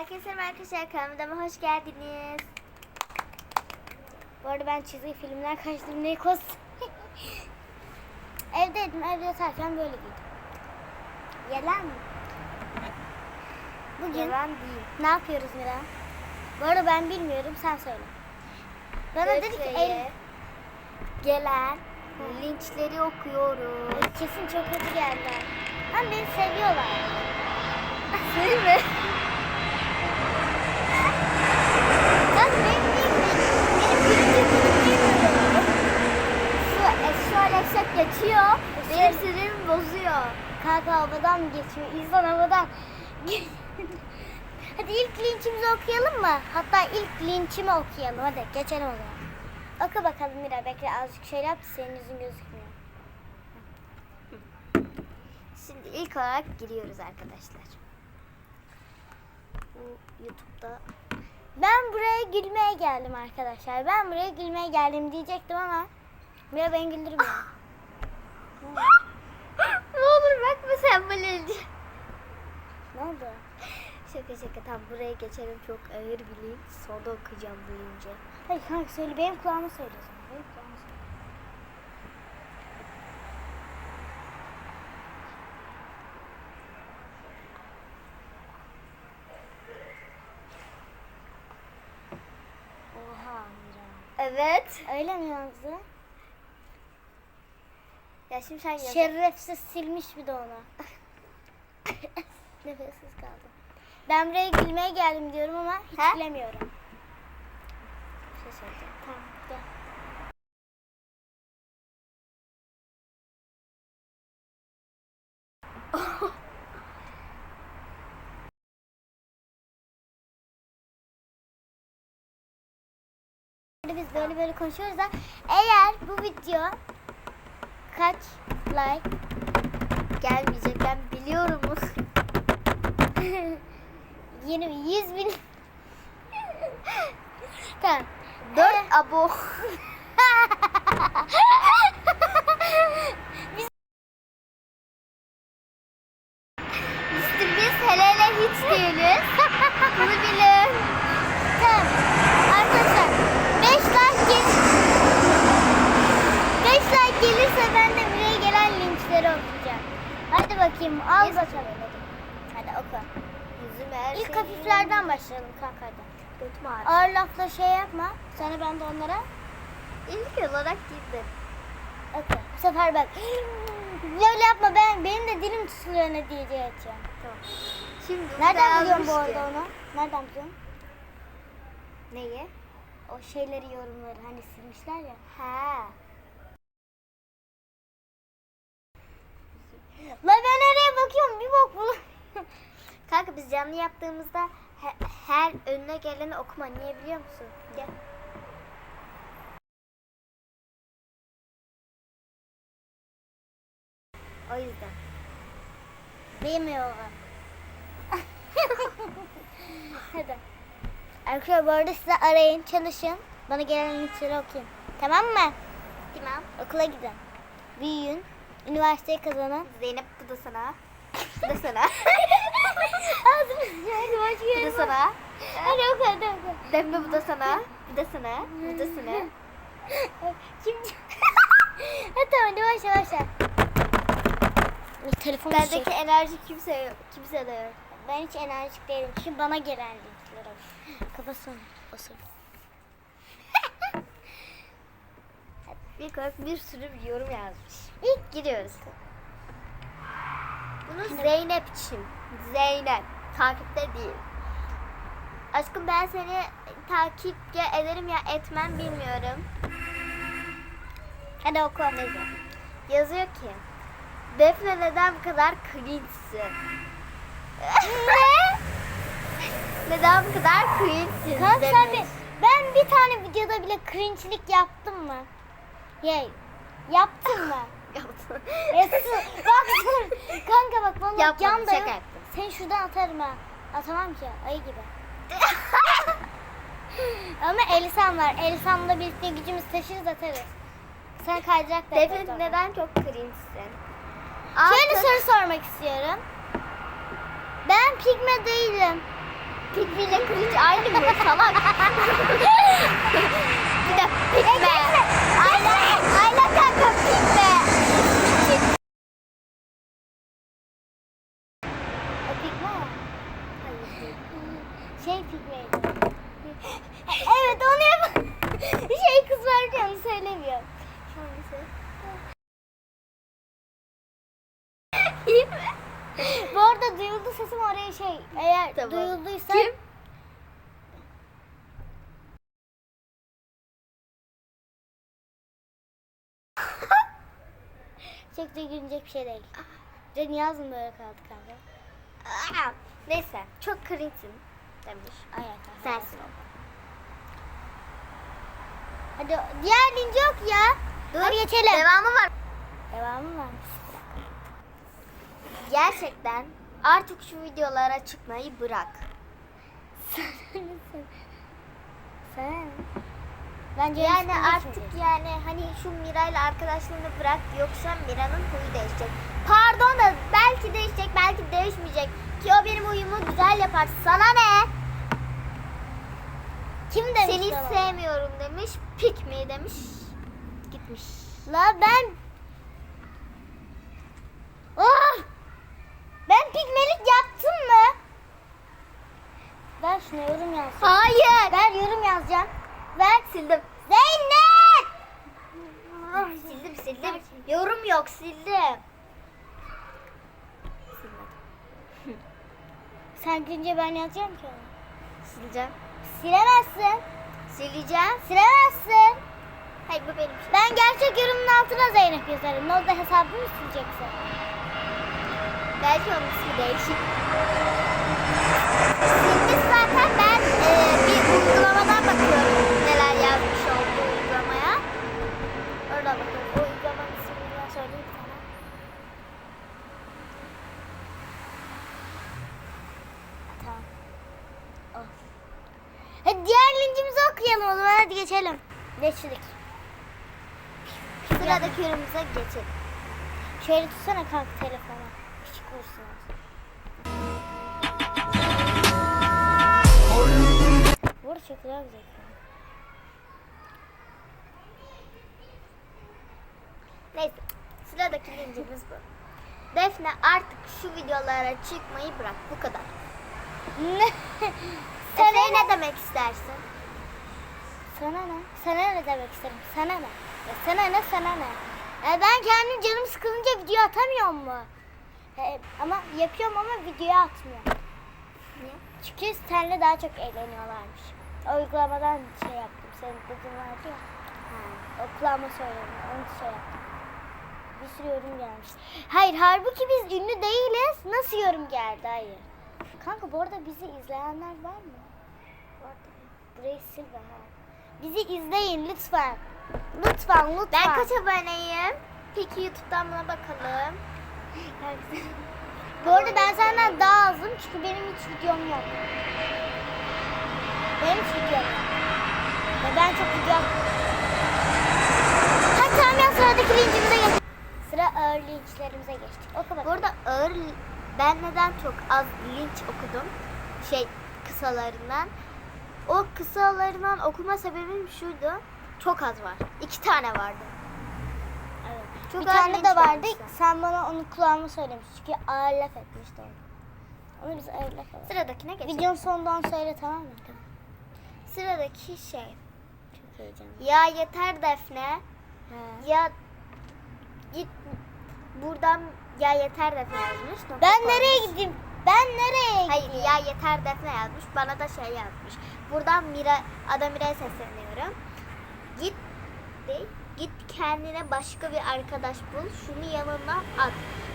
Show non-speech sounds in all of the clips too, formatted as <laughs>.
Herkese merhaba arkadaşlar kanalıma hoş geldiniz. Bu arada ben çizgi filmden kaçtım ne kos. Evdeydim <laughs> evde yatarken böyle giydim. Yalan mı? Bugün Yalan değil. ne yapıyoruz Mira? Bu arada ben bilmiyorum sen söyle. Bana dedi ki Gökçe'ye el, gelen linçleri okuyoruz. kesin çok kötü geldi. Ama beni seviyorlar. Seni mi? <laughs> Bak benim değil mi? Benim birinci bilmiyorum. Şu eşek geçiyor. Benim sinirimi bozuyor. Kanka havadan geçiyor? İnsan havadan. <laughs> Hadi ilk linçimizi okuyalım mı? Hatta ilk linçimi okuyalım. Hadi geçelim o zaman. Oku bakalım Mira. Bekle azıcık şöyle yap. Senin yüzün gözükmüyor. Şimdi ilk olarak giriyoruz arkadaşlar. Bu YouTube'da Ben buraya gülmeye geldim arkadaşlar. Ben buraya gülmeye geldim diyecektim ama Mira beni güldürmüyor. Ne olur bakma sen böyle. ne oldu? Şaka şaka tam buraya geçelim çok ağır bir link. Sonra okuyacağım linci. Hayır kanka söyle. Benim kulağıma söyle o zaman. Benim kulağıma söyle. Oha Mira. Evet. Öyle mi yazdı? Ya şimdi sen yaz. Şerefsiz silmiş bir de onu. <laughs> Nefessiz kaldım. Ben buraya gülmeye geldim diyorum ama hiç He? gülemiyorum. Bir şey söyleyeceğim. Tamam gel. <laughs> Biz böyle böyle konuşuyoruz da eğer bu video kaç like Gelmeyecek ben biliyorum. <laughs> 20 100 bin <laughs> tamam 4 Ee, abo. <laughs> İşte biz hele hele hiç değiliz. Bunu bilin. Tamam. Arkadaşlar 5 like gel 5 like gelirse ben de buraya gelen linçleri okuyacağım. Hadi Hadi oku. Yüzüm her İlk hafiflerden başlayalım kanka hadi. Götüm ağrıyor. Ağır lafla şey yapma. Sonra ben de onlara İlk olarak girdim. oku. Bu sefer bak. <gasps> Böyle yapma ben benim de dilim tutuluyor ne diyeceğim. Tamam. Şimdi Nereden biliyorsun bu arada onu? Nereden biliyorsun? Neyi? O şeyleri yorumları hani silmişler ya. Ha. La ben oraya bakıyorum bir bok bulamıyorum. <laughs> Kanka biz canlı yaptığımızda he- her önüne geleni okuma. Niye biliyor musun? Gel. O yüzden. Bilmiyorum. <laughs> Hadi. Arkadaşlar bu arada size arayın, çalışın. Bana gelen linkleri okuyun. Tamam mı? Tamam. Okula gidin. Büyüyün. Üniversiteyi kazanın. Zeynep bu da sana. Bu da sana. Ağzım yani başka bu da sana. Hadi hadi oku. Defne bu da sana. Bu da sana. Bu da sana. Şimdi... hadi tamam hadi başla başla. Telefon Bendeki enerji kimse yok. Kimse de yok. Ben hiç enerjik değilim. Şimdi bana gelen linkler ok. Kafasını basın. <laughs> Bir bir sürü yorum yazmış. İlk gidiyoruz. Bunu Zeynep için. Zeynep. Takipte değil. Aşkım ben seni takip ya ederim ya etmem bilmiyorum. Hadi oku. Neyse. Yazıyor ki Defne neden bu kadar cringe'sin? ne? <laughs> Neden bu kadar cringe'sin? Kanka sen demiş. bir, ben bir tane videoda bile cringe'lik yaptım mı? Ya yaptın mı? Yaptın. Yaptım. bak dur. Da yok. şaka yaptım. Seni şuradan atarım ha. Atamam ki ayı gibi. <laughs> Ama Elisan var. Elisan'la birlikte gücümüz taşırız atarız. Sen kayacak da yaparız Defne neden çok cringe'sin? Şöyle Artık soru sormak istiyorum. Ben pigme değilim. pigme ile cringe aynı mı salak? <laughs> bir de pikme. Ayla, ayla kanka pikme. O pigme. Hayır. Şey pigme. evet onu yap. şey kız varken onu söylemiyor. Hangisi? Bu arada duyuldu sesim oraya şey. Eğer Tamam. duyulduysa Kim? <laughs> çok da gülünecek bir şey değil. Dün yazın böyle kaldı kanka. Aa, Neyse çok cringe'sin demiş. Ayak Sensin o. Hadi diğer linci yok ya. Dur. Hadi geçelim. Devamı var. Devamı var. Gerçekten artık şu videolara çıkmayı bırak. Sen. Bence Yani artık yani hani şu Mira'yla arkadaşlığını bırak yoksa Mira'nın huyu değişecek. Pardon da belki değişecek belki değişmeyecek. Ki o benim huyumu güzel yapar. Sana ne? Kim demiş Seni sevmiyorum demiş. Pik mi demiş. Gitmiş. La ben Oh! Ben pigmelik yaptım mı? Ver şuna yorum yaz. Hayır. Ver yorum yazacağım. Ver. Sildim. Zeynep! Sildim sildim. Yorum yok sildim. Sen gülünce ben yazacağım ki onu. Sileceğim. Silemezsin. Sileceğim. Silemezsin. Hayır bu benim şey. Ben gerçek yorumun altına Zeynep yazarım. Ne oldu hesabımı mı sileceksin? Belki onun ismi değişik. Bakıyorum neler yazmış olduğu uygulamaya. Orada bakıyorum. O uygulamanın ismini söyleyeyim sana. Tamam. Of. Hadi diğer linkimizi okuyalım o zaman hadi geçelim. Geçtik. Sıradaki ürünümüze geçelim. Şöyle tutsana kanka telefonu. Küçük vursun. Vur çok güzel. Neyse. Sıradaki linkimiz bu. Defne artık şu videolara çıkmayı bırak. Bu kadar. Ne? Sen ne demek istersin? Sana ne? Sana ne demek isterim? Sana ne? Ya sana ne sana ne? Ya ben kendim canım sıkılınca video atamıyorum mu? E, ama yapıyorum ama videoya atmıyorum. Niye? Çünkü seninle daha çok eğleniyorlarmış. O uygulamadan şey yaptım. Senin dediğin vardı ya. O kulağıma söyledim. Onu şey yaptım. Bir sürü yorum gelmiş. Hayır halbuki biz ünlü değiliz. Nasıl yorum geldi? Hayır. Kanka bu arada bizi izleyenler var mı? Burayı sil be ha. Bizi izleyin lütfen. Lütfen lütfen. Ben kaç aboneyim? Peki YouTube'dan buna bakalım. Bu arada ben senden daha azım çünkü benim hiç videom yok. Benim hiç videom yok. Ve ben çok video... Hadi tamam ya sıradaki linkimize geç. Ağır linçlerimize geçtik. Oku bakalım. Burada ağır ben neden çok az linç okudum? Şey kısalarından. O kısalarından okuma sebebim şuydu. Çok az var. İki tane vardı. Evet. Çok bir tane de vardı. Sen bana onu kulağıma söylemiştin. Çünkü ağır laf etmişti onu. Onu biz ağır laf edelim. Sıradakine geçelim. Videonun sonunda onu söyle tamam mı? Sıradaki şey. Çok heyecanlı. Ya yeter Defne. Ha. Ya git buradan ya yeter Defne yazmış. nokta Ben koymuş. nereye gideyim? Ben nereye Hayır gideyim? ya yeter Defne yazmış. Bana da şey yazmış. Buradan Mira, Ada Mira'ya sesleniyorum. Git de, git kendine başka bir arkadaş bul. Şunu yanına at.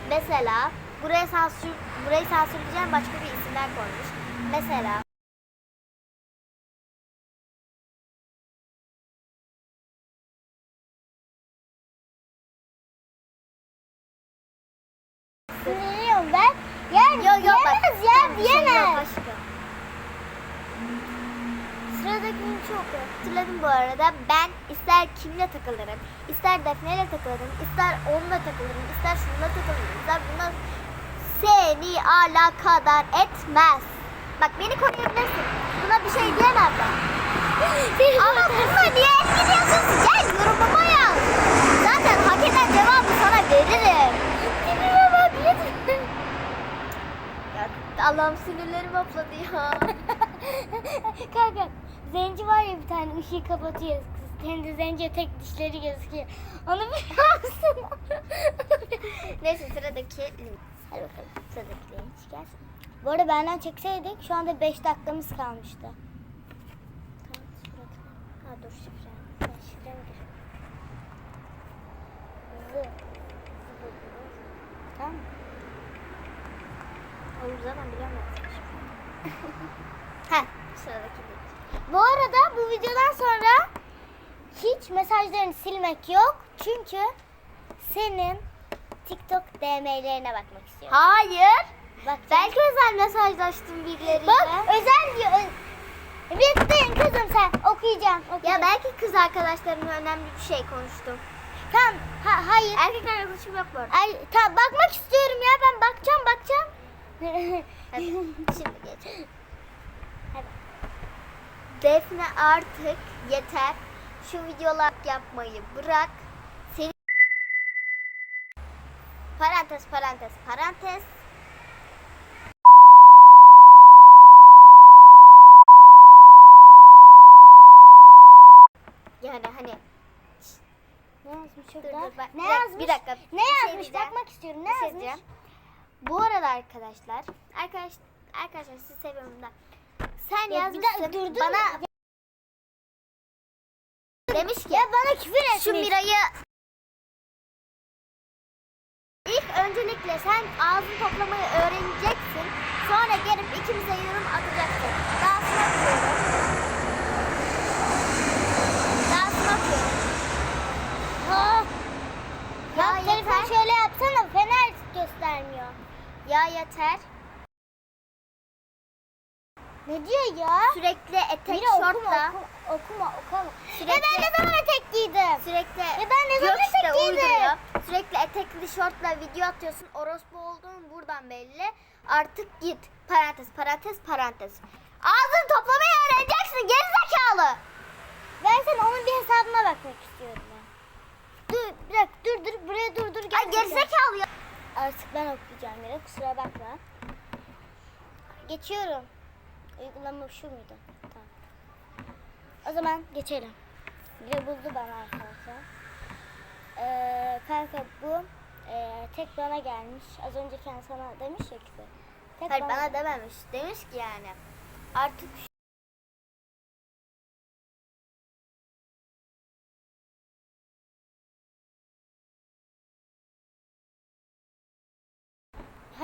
Mesela buraya sansür burayı sansürleyeceğim başka bir isimler koymuş. Mesela Sinirliyorum ben. Yani Yok yok bak. diyemez ya Tamam, bir şey yok diyemez. aşkım. Sıradaki linki oku. Hatırladım bu arada. Ben ister kimle takılırım, ister Defne'yle takılırım, ister onunla takılırım, ister şununla takılırım, ister bununla seni alakadar etmez. Bak beni koyabilirsin. <laughs> Ama bununla niye gidiyorsun? Gel yorumuma yaz. Zaten hak eden cevabı sana veririm. Ya Allah'ım sinirlerim hopladı ya. <laughs> Kanka zenci var ya bir tane ışığı kapatıyor de zenci tek dişleri gözüküyor. Onu biliyor musun? <laughs> Neyse sıradaki. Hadi bakalım sıradaki linç gelsin. Bu arada benden çekseydik şu anda 5 dakikamız kalmıştı. Ha dur şifre. Ben. Zı. Zı. Tamam mı? Oğlum zaten bilemezsin Heh <laughs> sıradaki link. Bu arada bu videodan sonra hiç mesajlarını silmek yok. Çünkü senin TikTok DM'lerine bakmak istiyorum. Hayır. Bak Belki özel mesajlaştım birileriyle. Bak özel diyor. Bekleyin kızım sen okuyacağım. Ya okuyacağım. belki kız arkadaşlarımla önemli bir şey konuştum. Tamam. Ha, hayır. Erkek arkadaşım yok bu arada. Ay, tamam bakmak istiyorum ya ben bakacağım bakacağım. <laughs> Hadi <laughs> şimdi geçelim. Defne artık yeter. Şu videolar yapmayı bırak. Seni Parantez parantez parantez. Yani hani ne yazmış dur, orada? dur, bak- ne bir yazmış? bir dakika. Ne Bir şey yazmış? diyeceğim. Bakmak istiyorum. Ne Bir şey yazmış? diyeceğim. Bu arada arkadaşlar, arkadaş arkadaşlar sizi seviyorum da. Sen Ya bir yazmışsın. dakika, dur, dur. Bana küfür etmiş. şu Mira'yı İlk öncelikle sen ağzını toplamayı öğreneceksin. Sonra gelip ikimize yorum atacaksın. Dahasını atıyorum. Dahasını atıyorum. Ha. Ya Ya telefon yeter. şöyle yapsana fener göstermiyor. Ya yeter. Ne diyor ya? Sürekli etek Mira şortla. okuma okuma okuma. Sürekli- Ya ben ne zaman etek giydim? Sürekli Ya ben ne zaman işte etek giydim? uyduruyor. Sürekli etekli şortla video atıyorsun. Orospu olduğun buradan belli. Artık git. Parantez parantez parantez. Ağzını toplamayı öğreneceksin gerizekalı. Ben sen onun bir hesabına bakmak istiyorum ben. Dur bir dakika dur dur buraya dur dur. Ay gerçekten. gerizekalı ya. Artık ben okuyacağım Mira kusura bakma. Geçiyorum. Uygulama şu muydu? Tamam. O zaman geçelim. Mira buldu bana arkadaşlar. Ee, kanka bu e, tek bana gelmiş. Az önce kendi sana demiş ya küfür. Tek Hayır bana dememiş. Demiş ki yani. Artık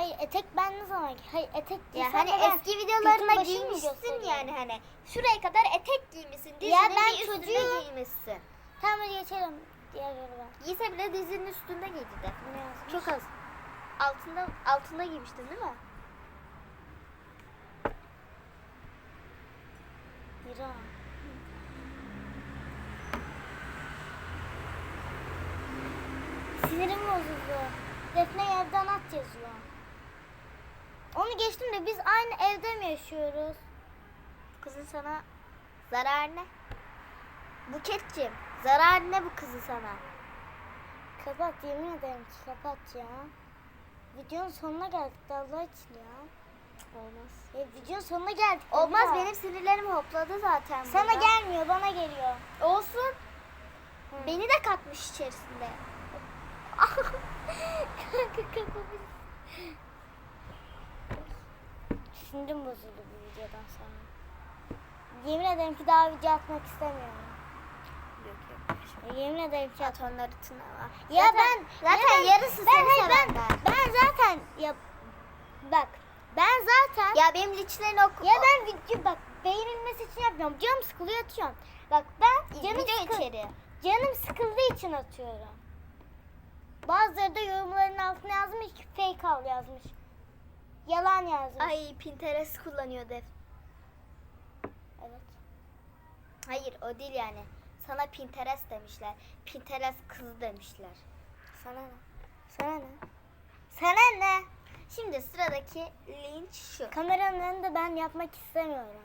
Hayır etek ben ne zaman Hayır etek ya giysem hani eski videolarına giymişsin yani hani. Şuraya kadar etek giymişsin. Dizinin Ya ben bir üstüne çocuğum. giymişsin. Tamam hadi geçelim. Diğer yoruba. Giyse bile dizinin üstünde giydi de. Ne? Çok az. Altında altında giymiştin değil mi? Mira. Sinirim bozuldu. Defne evden at yazıyor. Onu geçtim de biz aynı evde mi yaşıyoruz? Kızın sana zarar ne? Buketciğim zarar ne bu kızın sana? Kapat yemin ederim ki kapat ya. Videonun sonuna geldik de Allah için ya. Olmaz. Ya videonun sonuna geldik. de Olmaz Mira. benim sinirlerim hopladı zaten. Sana burada. gelmiyor bana geliyor. Olsun. Hı. Beni de katmış içerisinde. <laughs> Kanka kafamı. Sinirim bozuldu bu videodan sonra. Yemin ederim ki daha video atmak istemiyorum. yok yok. Ya Yemin ederim ki At onları tınava. Ya zaten, ben zaten ya ben- yarısı ben, seni ben, sevenler. ben zaten ya bak ben zaten Ya benim liçlerini oku. ya ben video bak beğenilmesi için yapmıyorum. Canım sıkılıyor atıyorum. Bak ben canım sıkıl- içeri. Canım sıkıldığı için atıyorum. Bazıları da yorumların altına yazmış ki fake al yazmış. Yalan yazmış. Ay Pinterest kullanıyor Def. Evet. Hayır o değil yani. Sana Pinterest demişler. Pinterest kızı demişler. Sana ne? Sana ne? Sana ne? Şimdi sıradaki linç şu. Kameranın önünde ben yapmak istemiyorum.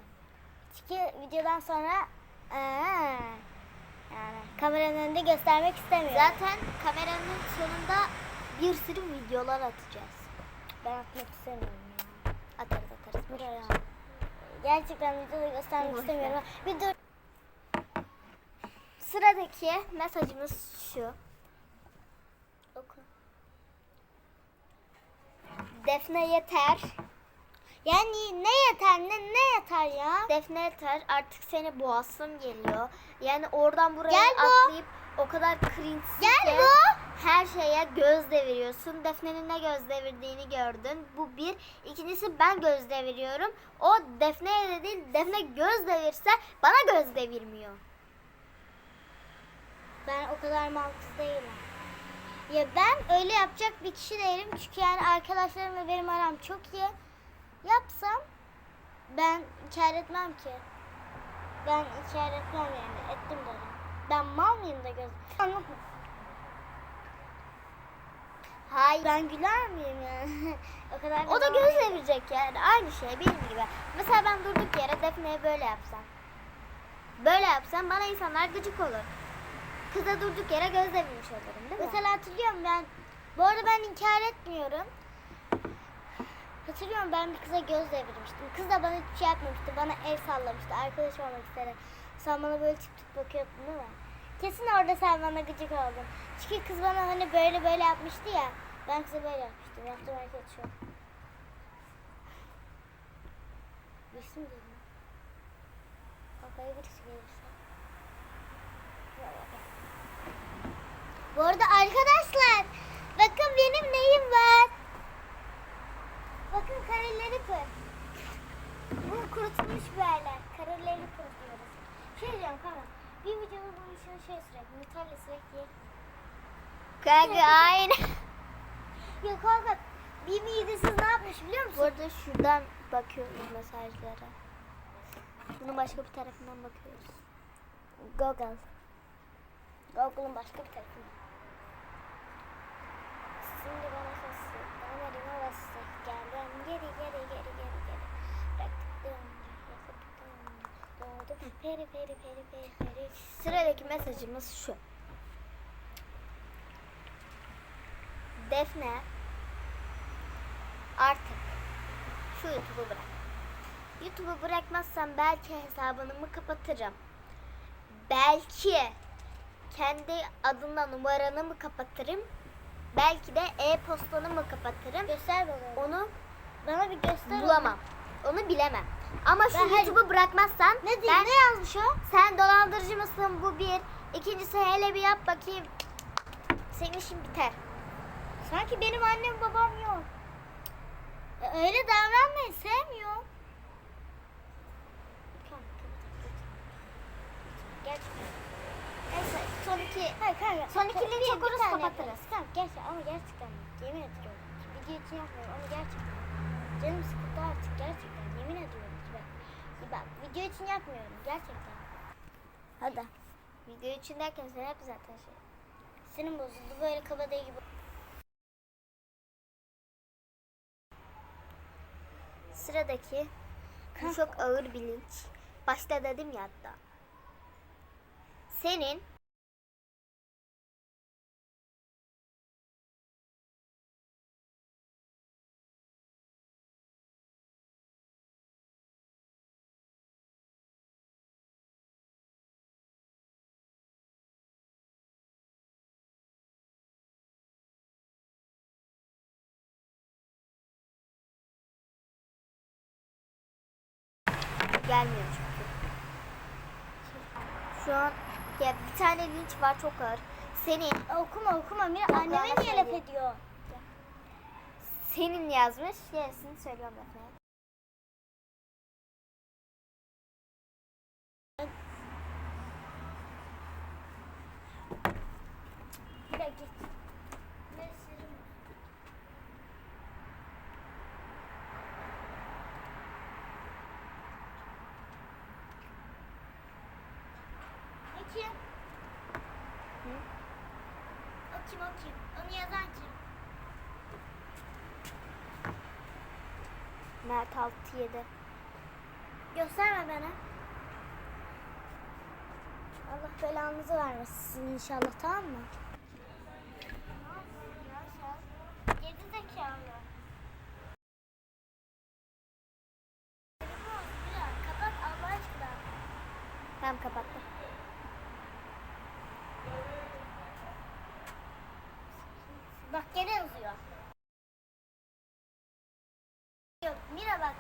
Çünkü videodan sonra Aa, yani kameranın önünde göstermek istemiyorum. Zaten kameranın sonunda bir sürü videolar atacağız. Ben atmak istemiyorum ya. Atarız atarız. Buraya. Gerçekten videoda göstermek istemiyorum. Bir dur. Sıradaki mesajımız şu. Oku. Defne yeter. Yani ne yeter ne ne yeter ya? Defne yeter. Artık seni boğazım geliyor. Yani oradan buraya Gel bu. atlayıp o kadar cringe Gel ki bu. Her şeye göz deviriyorsun. Defne'nin ne göz devirdiğini gördün. Bu bir. İkincisi ben göz deviriyorum. O Defne'ye de değil. Defne göz devirse bana göz devirmiyor. Ben o kadar mantıklı değilim. Ya ben öyle yapacak bir kişi değilim. Çünkü yani arkadaşlarımla benim aram çok iyi. Yapsam ben inkar etmem ki. Ben inkar etmem yani. Ettim derim. Ben mal mıyım da göz... Hayır. Ben güler miyim yani? <laughs> o kadar O da göz devirecek yani. Aynı şey benim gibi. Mesela ben durduk yere Defne'ye böyle yapsam. Böyle yapsam bana insanlar gıcık olur. Kıza durduk yere göz devirmiş olurum değil mi? Mesela hatırlıyorum ben. Bu arada ben inkar etmiyorum. Hatırlıyorum ben bir kıza göz devirmiştim. Kız da bana hiçbir şey yapmamıştı. Bana el sallamıştı. Arkadaş olmak istedi. Sen bana böyle tip tip bakıyordun değil mi? Kesin orada sen bana gıcık oldun. Çünkü kız bana hani böyle böyle yapmıştı ya. Ben kıza böyle yapmıştım. Yaptığım hareket şu. Düşsün dedim. Kafaya birisi gelirse. Bu arada arkadaşlar bakın benim neyim var. Bakın kareleri pır. Bu kurutulmuş böyle. Kareleri kurutuyoruz. Şey diyeceğim kanka. Bir videonun boyunca şey sürekli. Nutella sürekli. Kanka aynı. Ya kanka bir midesiz ne yapmış biliyor musun? Bu arada şuradan bakıyoruz mesajlara. Bunun başka bir tarafından bakıyoruz. Google. Google'ın başka bir tarafı. Şimdi bana Doğdu peri peri peri peri peri. Sıradaki mesajımız şu. Defne artık şu YouTube'u bırak. YouTube'u bırakmazsam belki hesabını kapatırım. Belki kendi adına numaranı mı kapatırım? Belki de e-postanı mı kapatırım? Göster bana. Onu Bana bir göster. bulamam. Onu bilemem. Ama şu Ben YouTube'u bırakmazsan Ne ben Ne yazmış o? sen dolandırıcı mısın bu bir. İkincisi hele bir yap bakayım. Senin işin biter. Sanki benim annem babam yok. E, Öyle davranmayın sevmiyorum. Gerçekten. Neyse son iki Hayır kanka. Son ikileri çok olursa kapatırız. Tamam gerçekten ama gerçekten yemin ediyorum. Video için yapmıyorum ama gerçekten. Canım sıkıldı artık gerçekten yemin ediyorum ki bak. Bak video için yapmıyorum gerçekten. Hadi. Video için derken sen hep zaten şey. Senin bozuldu böyle kabadayı gibi. Sıradaki bu çok ağır bilinç. Başta dedim ya hatta. Senin gelmiyor çünkü. Şu an ya bir tane linç var çok ağır. Senin Okuma okuma Mira anneme niye laf ediyor? senin yazmış. Gerisini söylüyorum Defne'ye. Bir dakika. O kim? Hı? O kim o kim? Onu yazan kim? Mert 67. Gösterme bana. Allah belanızı vermesin inşallah tamam mı? Geri zekalı. Kapat Allah aşkına. Tamam kapattım. Bak gene yazıyor. Yok Mira bak.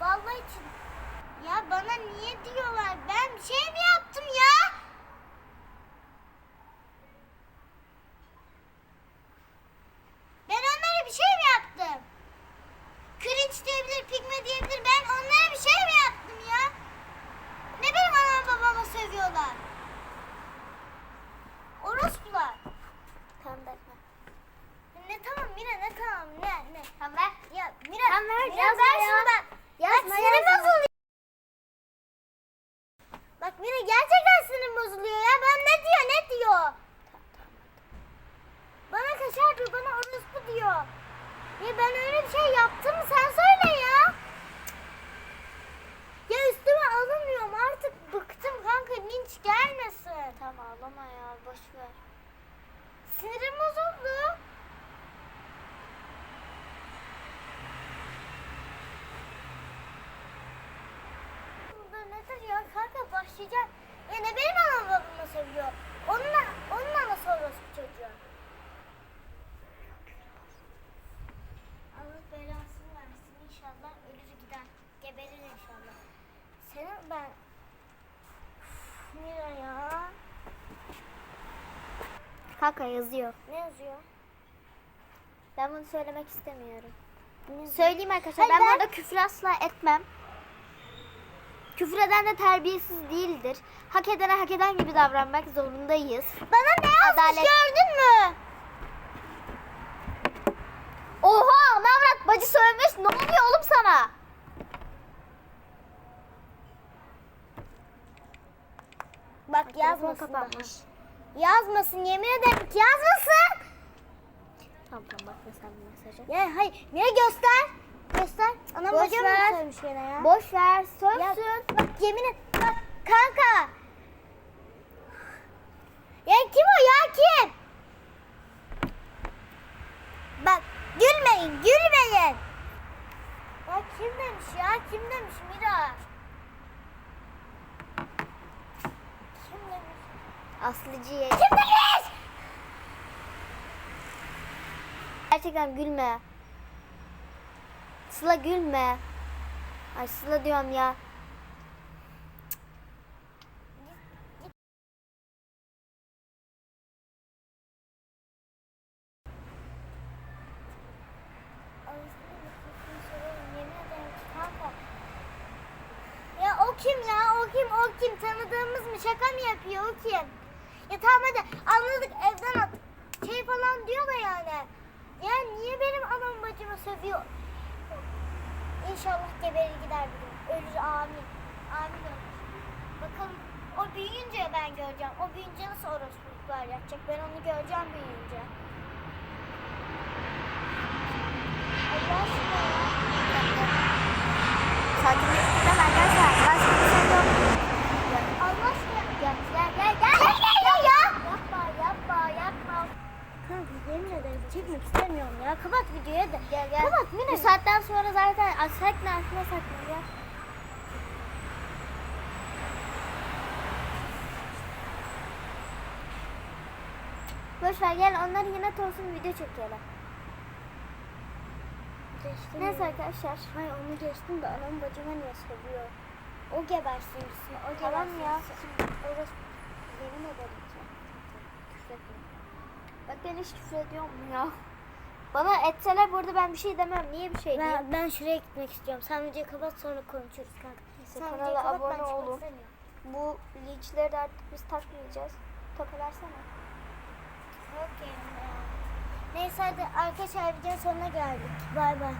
Vallahi için. Ya bana niye diyorlar? Ben bir şey mi yaptım ya? Ben onlara bir şey mi yaptım? Cringe diyebilir, pigme diyebilir. Ben onlara bir şey mi yaptım ya? Ne benim anam babama sövüyorlar? Orospular. Tamam bekle. Ne tamam Mira ne tamam ne ne. Tamam ver. Ya Mira, Tamam, ver, Mira ver şunu bak. Yazma, bak sinirim yazma. bozuluyor. Bak Mira gerçekten sinirim bozuluyor ya. Ben ne diyor ne diyor. Bana kaşar diyor bana orospu diyor. Ya ben öyle bir şey yaptım mı sen söyle ya. Ya üstüme alınmıyorum artık bıktım kanka linç gelmesin. Tamam ağlama ya boş ver. Sinirim bozuldu. Bu nedir ya kanka başlayacak. Ya ne benim anam babamı seviyor. Onunla, onunla nasıl orospu çocuğu? Allah belasını versin inşallah ölür gider. Geberir inşallah. Senin ben... Üf, Mira ya. Kanka yazıyor. Ne yazıyor? Ben bunu söylemek istemiyorum. Söyleyeyim arkadaşlar Hayır, ben ben- burada küfür asla etmem. Küfür eden de terbiyesiz değildir. Hak edene hak eden gibi davranmak zorundayız. Bana ne yazmış Adalet. gördün mü? Oha Navrat bacı sövmüş. Ne oluyor oğlum sana? Bak Telefon yazmasın kapanmış. Yazmasın yemin ederim ki yazmasın. Tamam tamam bakma sen mesajı. Ya hayır niye göster? Göster. Anam Boş mı ver. söylemiş gene ya? Boş ver ya sövsün. bak yemin et. Bak kanka. Ya kim o ya kim? Bak gülmeyin gülmeyin. Ya kim demiş ya kim demiş Mira? Kim demiş? Aslıcıya. Kim demiş? Gerçekten gülme. Sıla gülme. Ay Sıla diyorum ya. Ya o kim ya? O kim? O kim? Tanıdığımız mı? Şaka mı yapıyor? O kim? Ya tamam hadi anladık evden at. Şey falan diyor da yani. Ya niye benim anam bacımı sövüyor? İnşallah geberir gider bir gün. Ölür amin. Amin olur. Bakalım o büyüyünce ben göreceğim. O büyüyünce nasıl orospuluklar yapacak? Ben onu göreceğim büyüyünce. Allah aşkına ya arkadaşlar. Başka bir şey yok. Allah aşkına. Gel gel gel gel. Gel gel gel ya. Yapma yapma yapma. Kanka yemin ederim çekmek istemiyorum ya. Kapat videoyu da. Gel gel. Kapat Mine. Bu saatten sonra zaten sakla aklına sakla ya. Boş ver gel onları yine olsun video çekelim. Geçtim Neyse ya. arkadaşlar. Hayır onu geçtim de anam bacıma niye seviyor? O gebersin gitsin. O gebersin Tamam ya. Orası yemin ederim ki. Küfür. Bak ben hiç küfür ediyor mu ya? Bana etseler burada ben bir şey demem. Niye bir şey diyeyim? Ben, ben şuraya gitmek istiyorum. Sen videoyu kapat sonra konuşuruz kanka. Neyse, Sen kanala kapat, abone olun. Bu linçleri de artık biz takmayacağız. Toparlarsana. Okey. Neyse hadi arkadaşlar videonun sonuna geldik. Bay bay.